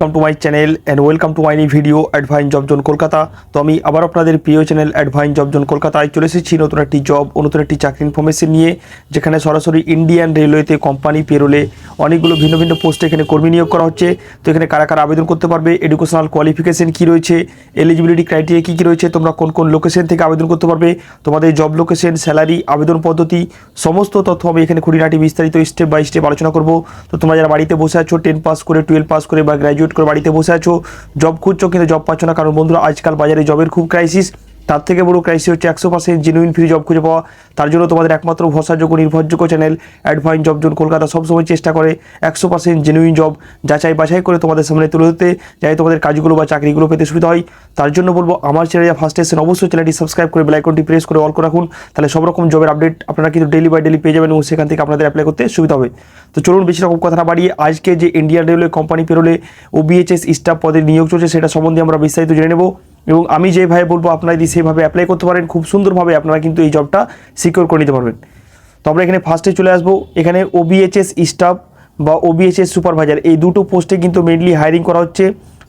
Welcome to my channel and welcome to my নি video Advine job zone Kolkata তো আমি আবার আপনাদের প্রিয় চ্যানেল অ্যাডভাইন জব জোন কলকাতায় চলে এসেছি নতুন একটি জব নতুন একটি চাকরি ইনফরমেশন নিয়ে, যেখানে সরাসরি ইন্ডিয়ান রেলওয়েতে কোম্পানি পেরোলে অনেকগুলো ভিন্ন ভিন্ন পোস্টে এখানে কর্মী নিয়োগ করা হচ্ছে। তো এখানে কারা কারা আবেদন করতে পারবে এডুকেশনাল কোয়ালিফিকেশন কী রয়েছে এলিজিবিলিটি ক্রাইটেরিয়া কী কী রয়েছে, তোমরা কোন কোন লোকেশন থেকে আবেদন করতে পারবে, তোমাদের জব লোকেশন স্যালারি আবেদন পদ্ধতি, সমস্ত তথ্য আমি এখানে খুঁটিনাটি বিস্তারিত স্টেপ বাই স্টেপ আলোচনা করব। তো তোমরা যারা বাড়িতে বসে আছো টেন পাস করে টুয়েলভ পাস করে বা গ্র্যাজুয়েট করে বাড়িতে বসে আছো? জব খুঁজছো কিন্তু জব পাচ্ছ না। কারণ বন্ধুরা, আজকাল বাজারে জবের খুব ক্রাইসিস তার থেকে বড় ক্রাইসিস হচ্ছে একশো পার্সেন্ট জেনুইন ফ্রি জব খুঁজে পাওয়া। তার জন্য তোমাদের একমাত্র ভরসাযোগ্য, নির্ভরযোগ্য channel Advine job zone Kolkata সবসময় চেষ্টা করে একশো পার্সেন্ট জেনুইন জব যাচাই বাছাই করে তোমাদের সামনে তুলে ধরতে, যাতে তোমাদের কাজগুলো বা চাকরিগুলো পেতে সুবিধা হয়। তার জন্য বলব, আমার চ্যানেলে ফার্স্ট এসেছেন অবশ্যই চ্যানেলটি সাবস্ক্রাইব করে বেলাইকনটি প্রেস করে অল করে রাখুন। তাহলে সব রকম জবের আপডেট আপনারা কিন্তু ডেলি বাই ডেলি পেয়ে যাবেন এবং সেখান থেকে আপনাদের অ্যাপ্লাই করতে সুবিধা হবে। তো চলুন বেশি রকম কথা বাড়িয়ে, আজকে যে ইন্ডিয়ান রেলওয়ে কোম্পানি পেরোলে ও ওবিএচএস স্টাফ পদে নিয়োগ চলছে, সেটা সম্বন্ধে আমরা বিস্তারিত জেনে নেব। এবং আমি যেভাবে বলব, আপনারা যদি সেইভাবে অ্যাপ্লাই করতে পারেন, খুব সুন্দরভাবে আপনারা কিন্তু এই জবটা সিকিওর করে নিতে পারবেন। তো আমরা এখানে ফার্স্টে চলে আসব। এখানে ওবিএচএস স্টাফ বা ওবিএচএস সুপারভাইজার এই দুটো পোস্টে কিন্তু মেনলি হায়ারিং করা হচ্ছে।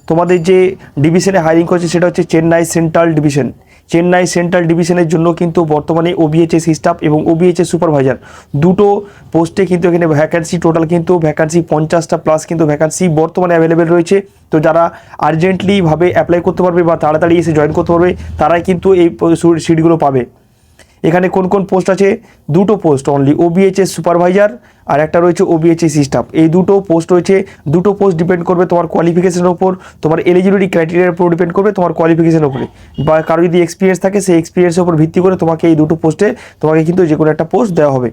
তোমাদের যে ডিভিশনে হায়ারিং করছে সেটা হচ্ছে Chennai central division Chennai central ডিভিশনের জন্য কিন্তু বর্তমানে ওবিএচএস স্টাফ এবং ওবিএচএস সুপারভাইজার দুটো পোস্টে কিন্তু এখানে ভ্যাকান্সি টোটাল কিন্তু ভ্যাকান্সি পঞ্চাশটা প্লাস কিন্তু ভ্যাকান্সি বর্তমানে অ্যাভেলেবেল রয়েছে। তো যারা আর্জেন্টলিভাবে অ্যাপ্লাই করতে পারবে বা তাড়াতাড়ি এসে জয়েন করতে পারবে, তারাই কিন্তু এই সিটগুলো পাবে। এখানে কোন কোন পোস্ট আছে? দুটো পোস্ট অনলি ওবিএচএস সুপারভাইজার আর একটা রয়েছে ওবিএচএস স্টাফ এই দুটো পোস্ট রয়েছে, দুটো পোস্ট ডিপেন্ড করবে তোমার কোয়ালিফিকেশনের উপর তোমার এলিজিবিলিটি ক্রাইটেরিয়ার উপর ডিপেন্ড করবে তোমার কোয়ালিফিকেশনের উপরে। বা কারও যদি এক্সপিরিয়েন্স থাকে, সেই এক্সপিরিয়েন্সের উপর ভিত্তি করে তোমাকে এই দুটো পোস্টে তোমাকে কিন্তু যে কোনো একটা পোস্ট দেওয়া হবে।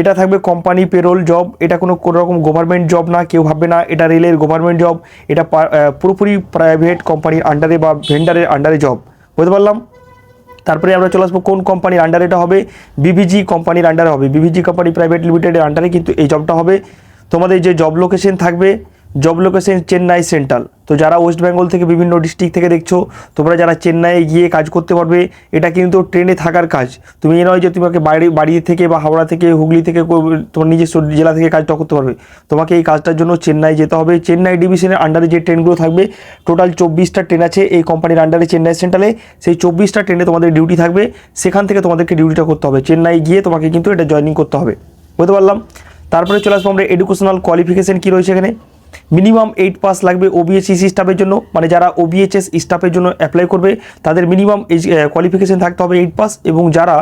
এটা থাকবে কোম্পানি পেরোল জব এটা কোনো কোনো রকম গভর্নমেন্ট জব না, কেউ ভাববে না, এটা রেলের গভর্নমেন্ট জব এটা পুরোপুরি প্রাইভেট কোম্পানির আন্ডারে বা ভেন্ডারের আন্ডারে জব বুঝতে পারলাম? তারপরে আমরা চলে আসব কোন কোম্পানির আন্ডারে এটা হবে? বিভিজি কোম্পানির আন্ডারে হবে। বিভিজি কোম্পানি প্রাইভেট লিমিটেডের আন্ডারে কিন্তু এই জবটা হবে। তোমাদের যে জব লোকেশন থাকবে জব লোকেশন চেন্নাই সেন্ট্রাল তো যারা ওয়েস্ট বেঙ্গল থেকে বিভিন্ন ডিস্ট্রিক্ট থেকে দেখছ, তোমরা যারা চেন্নাইয়ে গিয়ে কাজ করতে পারবে, এটা কিন্তু ট্রেনে থাকার কাজ। তুমি এ নয় যে তোমাকে বাড়ি বাড়ি থেকে বা হাওড়া থেকে, হুগলি থেকে তোমার নিজস্ব জেলা থেকে কাজটা করতে পারবে। তোমাকে এই কাজটার জন্য চেন্নাই যেতে হবে। চেন্নাই ডিভিশনের আন্ডারে যে ট্রেনগুলো থাকবে টোটাল চব্বিশটা ট্রেন আছে এই কোম্পানির আন্ডারে চেন্নাই সেন্ট্রালে সেই চব্বিশটা ট্রেনে তোমাদের ডিউটি থাকবে। সেখান থেকে তোমাদেরকে ডিউটিটা করতে হবে। চেন্নাই গিয়ে তোমাকে কিন্তু এটা জয়েনিং করতে হবে। বুঝতে পারলাম? তারপরে চলে আসব আমরা এডুকেশনাল কোয়ালিফিকেশন কী রয়েছে এখানে? মিনিমাম এইট পাস লাগবে ওবিএসসি স্টাফের জন্য। মানে যারা ওবিএচএস স্টাফের জন্য অ্যাপ্লাই করবে, তাদের মিনিমাম এই কোয়ালিফিকেশন থাকতে হবে এইট পাস এবং যারা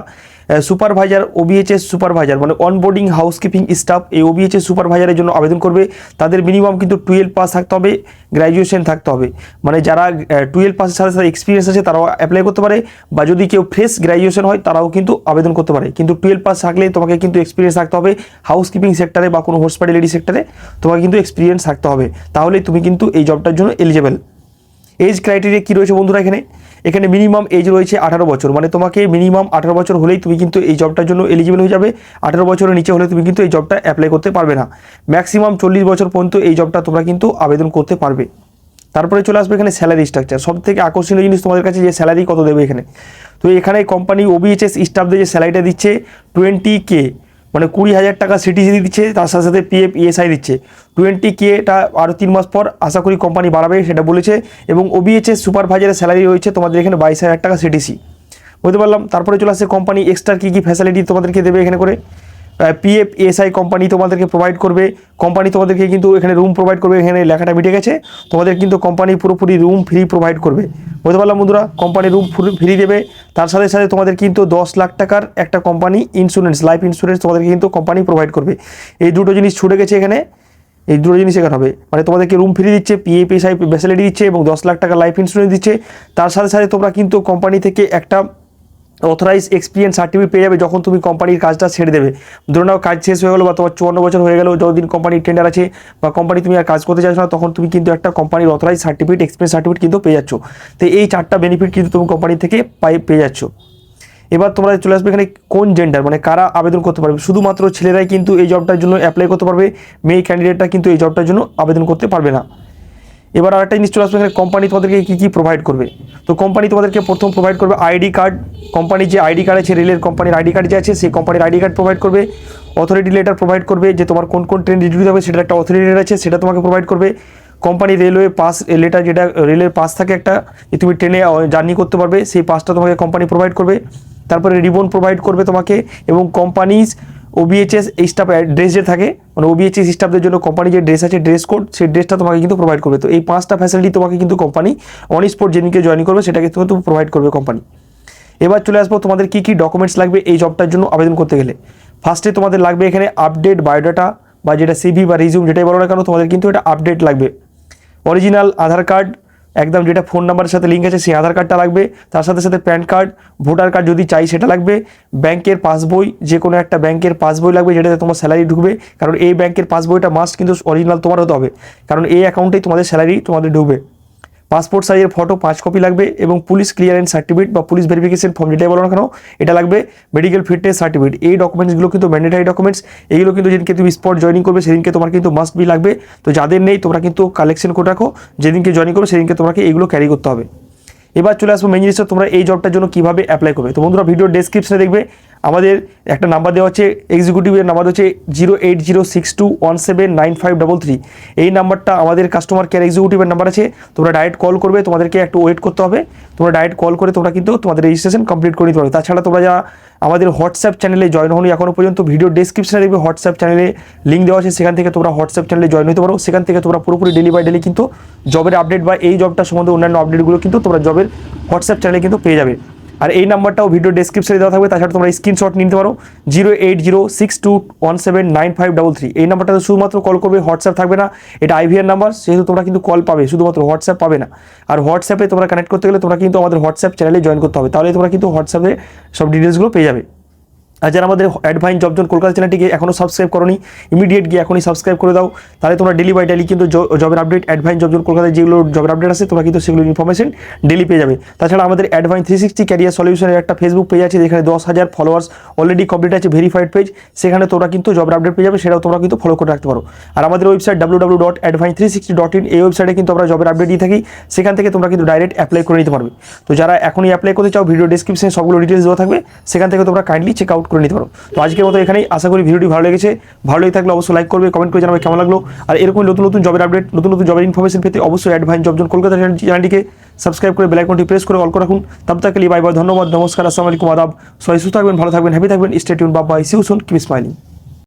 সুপারভাইজার ওবিএচএস সুপারভাইজার মানে অনবোর্ডিং হাউসকিপিং স্টাফ এই ওবিএচএস সুপারভাইজারের জন্য আবেদন করবে। তাদের মিনিমাম কিন্তু টুয়েলভ পাস থাকতে হবে গ্র্যাজুয়েশন থাকতে হবে। মানে যারা টুয়েলভ পাসের সাথে সাথে এক্সপিরিয়েন্স আছে, তারাও অ্যাপ্লাই করতে পারে, বা যদি কেউ ফ্রেশ গ্র্যাজুয়েশন হয়, তারাও কিন্তু আবেদন করতে পারে। কিন্তু টুয়েলভ পাস থাকলে তোমাকে কিন্তু এক্সপিরিয়েন্স থাকতে হবে হাউসকিপিং সেক্টরে বা কোনো হসপিটালিটি সেক্টরে তোমাকে কিন্তু এক্সপিরিয়েন্স থাকতে হবে। তাহলে তুমি কিন্তু এই জবটার জন্য এলিজেবল এজ ক্রাইটেরিয়া কী রয়েছে বন্ধুরা এখানে? এখানে মিনিমাম এজ রয়েছে আঠারো বছর। মানে তোমাকে মিনিমাম আঠারো বছর হলেই তুমি কিন্তু এই জবটার জন্য এলিজিবল হয়ে যাবে। আঠারো বছরের নিচে হলে তুমি কিন্তু এই জবটা অ্যাপ্লাই করতে পারবে না। ম্যাক্সিমাম চল্লিশ বছর পর্যন্ত এই জবটা তোমরা কিন্তু আবেদন করতে পারবে। তারপরে চলে আসবে এখানে স্যালারি স্ট্রাকচার সব থেকে আকর্ষণীয় জিনিস তোমাদের কাছে যে স্যালারি কত দেবে এখানে? তো এখানে কোম্পানি ওবিএচএস স্টাফদের যে স্যালারিটা দিচ্ছে টোয়েন্টি কে মানে কুড়ি হাজার টাকা সিটিসি দিচ্ছে, তার সাথে সাথে পিএফ ইএসআই দিচ্ছে। টোয়েন্টি কেটা আরও তিন মাস পর আশা করি কোম্পানি বাড়াবে, সেটা বলেছে। এবং ওবিএচএস সুপারভাইজারের স্যালারি রয়েছে তোমাদের এখানে বাইশ হাজার টাকা সিটিসি বুঝতে পারলাম? তারপরে চলে আসছে কোম্পানি এক্সট্রা কী কী ফ্যাসিলিটি তোমাদেরকে দেবে এখানে করে। পিএফ এসআই কোম্পানি তোমাদেরকে প্রোভাইড করবে। কোম্পানি তোমাদেরকে কিন্তু এখানে রুম প্রোভাইড করবে, এখানে লেখাটা মিটে গেছে। তোমাদের কিন্তু কোম্পানি পুরোপুরি রুম ফ্রি প্রোভাইড করবে। বুঝতে পারলাম বন্ধুরা? কোম্পানি রুম ফ্রি দেবে। তার সাথে সাথে তোমাদের কিন্তু দশ লাখ টাকার একটা কোম্পানি ইন্স্যুরেন্স লাইফ ইন্স্যুরেন্স তোমাদেরকে কিন্তু কোম্পানি প্রোভাইড করবে। এই দুটো জিনিস ছুটে গেছে এখানে। এই দুটো জিনিস এখানে হবে। মানে তোমাদেরকে রুম ফ্রি দিচ্ছে পিএপিএসআই ফ্যাসিলিটি দিচ্ছে এবং দশ লাখ টাকা লাইফ ইন্স্যুরেন্স দিচ্ছে। তার সাথে সাথে তোমরা কিন্তু কোম্পানি থেকে একটা অথরাইজ এক্সপিরিয়েন্স সার্টিফিকেট পেয়ে যাবে যখন তুমি কোম্পানির কাজটা ছেড়ে দেবে। ধরে নাও কাজ শেষ হয়ে গেলো বা তোমার চুয়ান্ন বছর হয়ে গেলো, যতদিন কোম্পানির টেন্ডার আছে বা কোম্পানি তুমি আর কাজ করতে চাইছো না, তখন তুমি কিন্তু একটা কোম্পানির অথরাইজ সার্টিফিকেট এক্সপিরিয়েন্স সার্টিফিকেট কিন্তু পেয়ে যাচ্ছ। তো এই চারটা বেনিফিট কিন্তু তুমি কোম্পানি থেকে পাই পেয়ে যাচ্ছ। এবার তোমরা চলে আসবে এখানে কোন জেন্ডার মানে কারা আবেদন করতে পারবে? শুধুমাত্র ছেলেরাই কিন্তু এই জবটার জন্য অ্যাপ্লাই করতে পারবে মেয়ে ক্যান্ডিডেটটা কিন্তু এই জবটার জন্য আবেদন করতে পারবে না। এবার আরেকটা জিনিস চলে আসবে এখানে কোম্পানি তোমাদেরকে কী কী প্রোভাইড করবে? তো কোম্পানি তোমাদেরকে প্রথম প্রোভাইড করবে আইডি কার্ড কোম্পানির যে আইডি কার্ড আছে রেলের কোম্পানির আইডি কার্ড যে আছে, সেই কোম্পানির আইডি কার্ড প্রোভাইড করবে। অথরিটি লেটার প্রোভাইড করবে যে তোমার কোন কোন ট্রেন ডিউটি হবে সেটা একটা অথরিটি লেটার আছে, সেটা তোমাকে প্রোভাইড করবে। কোম্পানি রেলওয়ে পাস লেটার যেটা রেলের পাস থাকে একটা, যে তুমি ট্রেনে জার্নি করতে পারবে, সেই পাসটা তোমাকে কোম্পানি প্রোভাইড করবে। তারপরে রিবন প্রোভাইড করবে তোমাকে এবং কোম্পানিজ ওবিএচএস এই স্টাফ ড্রেস যে থাকে মানে ওবিএচএস স্টাফদের জন্য কোম্পানি যে ড্রেস আছে ড্রেস কোড সেই ড্রেসটা তোমাকে কিন্তু প্রোভাইড করবে। তো এই পাঁচটা ফ্যাসিলিটি তোমাকে কিন্তু কোম্পানি অন স্পট যেদিনকে জয়েন করবে, সেটাকে কিন্তু প্রোভাইড করবে কোম্পানি এবার চলে আসব তোমাদের কী কী ডকুমেন্টস লাগবে এই জবটার জন্য আবেদন করতে গেলে। ফার্স্টে তোমাদের লাগবে এখানে আপডেট বায়োডাটা বা যেটা সিভি বা রিজিউম যেটাই বলো না কেন, তোমাদের কিন্তু এটা আপডেট লাগবে। অরিজিনাল আধার কার্ড একদম যেটা ফোন নাম্বারের সাথে লিঙ্ক আছে, সেই আধার কার্ডটা লাগবে। তার সাথে সাথে প্যান কার্ড ভোটার কার্ড যদি চাই, সেটা লাগবে। ব্যাংকের পাসবই যে কোনো একটা ব্যাংকের পাসবই লাগবে, যেটাতে তোমার স্যালারি ঢুকবে। কারণ এই ব্যাংকের পাসবইটা মাস্ট কিন্তু অরিজিনাল তোমার হতে হবে। কারণ এই অ্যাকাউন্টেই তোমাদের স্যালারি তোমাদের ঢুকবে। পাসপোর্ট সাইজের ফটো পাঁচ কপি লাগবে এবং পুলিশ ক্লিয়ারেন্স সার্টিফিকেট বা পুলিশ ভেরিফিকেশন ফর্ম যেটাই বলো না কেন, এটা লাগবে মেডিকেল ফিটনেস সার্টিফিকেট এই ডকুমেন্টসগুলো কিন্তু ম্যান্ডেটারি ডকুমেন্টস এইগুলো কিন্তু যেদিনকে তুমি স্পট জয়নিং করবে, সেদিনকে তোমার কিন্তু মাস্ট বি লাগবে। তো যাদের নেই, তোমরা কিন্তু কালেকশন করে রাখো। যেদিনকে জয়নিং করবে, সেদিনকে তোমাকে এইগুলো ক্যারি করতে হবে। এবার চলে আসব মেন জিনিসটা তোমরা এই জবটার জন্য কীভাবে অ্যাপ্লাই করবে। তো বন্ধুরা ভিডিও ডেসক্রিপশনে দেখবে, আমাদের একটা নাম্বার দেওয়া হচ্ছে এক্সিকিউটিভের নাম্বার হচ্ছে zero eight zero six two one seven nine five double three এই নাম্বারটা আমাদের কাস্টমার কেয়ার এক্সিকিউটিভের নাম্বার আছে, তোমরা ডাইরেক্ট কল করবে, তোমাদেরকে একটু ওয়েট করতে হবে। তোমরা ডাইরেক্ট কল করে তোমরা কিন্তু তোমাদের রেজিস্ট্রেশন কমপ্লিট করে নিতে পারবে। তাছাড়া তোমরা যা আমাদের হোয়াটসঅ্যাপ চ্যানেলে জয়েন হওনি। এখনও পর্যন্ত ভিডিও ডিসক্রিপশানে দেখবে, হোয়াটসঅ্যাপ চ্যানেলে লিঙ্ক দেওয়া আছে, সেখান থেকে তোমরা হোয়াটসঅ্যাপ চ্যানেলে জয়েন হতে পারো। সেখান থেকে তোমরা পুরোপুরি ডেলি বাই ডেলি কিন্তু জবের আপডেট বা এই জবটা সম্বন্ধে অন্যান্য আপডেটগুলো কিন্তু তোমরা জবের হোয়াটসঅ্যাপ চ্যানেলে কিন্তু পেয়ে যাবে। আর এই নাম্বারটাও ভিডিও ডেসক্রিপশনে দেওয়া থাকবে, তাছাড়া তোমরা স্ক্রিনশট নিতে পারো zero eight zero six two one seven nine five double three এই নাম্বারটাতে শুধুমাত্র কল করবে হোয়াটসঅ্যাপ থাকবে না, এটা আইভিআর নাম্বার সেহেতু তোমরা কিন্তু কল পাবে, শুধুমাত্র হোয়াটসঅ্যাপ পাবে না। আর হোয়াটসঅ্যাপে তোমরা কানেক্ট করতে গেলে তোমরা কিন্তু আমাদের হোয়াটসঅ্যাপ চ্যানেলে জয়েন করতে হবে, তাহলে তোমরা কিন্তু হোয়াটসঅ্যাপে সব ডিটেলসগুলো পেয়ে যাবে। আর যারা আমাদের অ্যাডভাইন জবজন কলকাতা চ্যানেলটিকে এখনও সাবস্ক্রাইব করনি ইমিডিয়েট গিয়ে এখনই সাবস্ক্রাইব করে দাও। তাহলে তোমরা ডেলি বাই ডেলি কিন্তু জবের আপডেট অ্যাডভাইন জবজন কলকাতায় যেগুলো জবের আপডেট আছে তোমরা কিন্তু সেগুলো ইনফরমেশন ডেলি পেয়ে যাবে। তাছাড়া আমাদের অ্যাডভাইন থ্রি সিক্সটি ক্যারিয়ার সলিউশনের একটা ফেসবুক পেজ আছে, যেখানে দশ হাজার ফলোয়ার্স অলরেডি কমপ্লিট আছে ভেরিফাইড পেজ সেখানে তোমরা কিন্তু জবের আপডেট পেয়ে যাবে, সেটাও তোমরা কিন্তু ফলো করে রাখতে পারো। আর আমাদের website W W dot Advine three sixty dot in এই ওয়েবসাইটে কিন্তু আমরা জবের আপডেট দিয়ে থাকি। সেখান থেকে তোমরা কিন্তু ডাইরেক্ট অ্যাপ্লাই করে নিতে পারবে। তো যারা এখনই অ্যাপ্লাই করতে চাও ভিডিও ডিসক্রিপশনে সবগুলো ডিটেলস দেওয়া থাকবে। সেখান থেকে তোমরা কাইন্ডলি চেক আউট করে নিতে পারো। তো আজকের মতো এখানেই আশা করি ভিডিওটি ভালো লেগেছে। ভালো লেগে থাকলে অবশ্যই লাইক করবে কমেন্ট করে জানাবে কেমন লাগল। আর এরকম নতুন নতুন জবের আপডেট নতুন নতুন জবের ইনফরমেশন পেতে অবশ্যই অ্যাডভাইন জবজন কলকাতা চ্যানেলটিকে সাবস্ক্রাইব করে বেলাইকনটি প্রেস করে অল করে রাখুন। তাব তাকে বাই বাই ধন্যবাদ, নমস্কার, আসসালামু আলাইকুম, আদাব। সবাই সুস্থ থাকবেন, ভালো থাকবেন হ্যাপি থাকবেন স্টেটিউন বাবা সিউসুন কিপ স্মাইলিং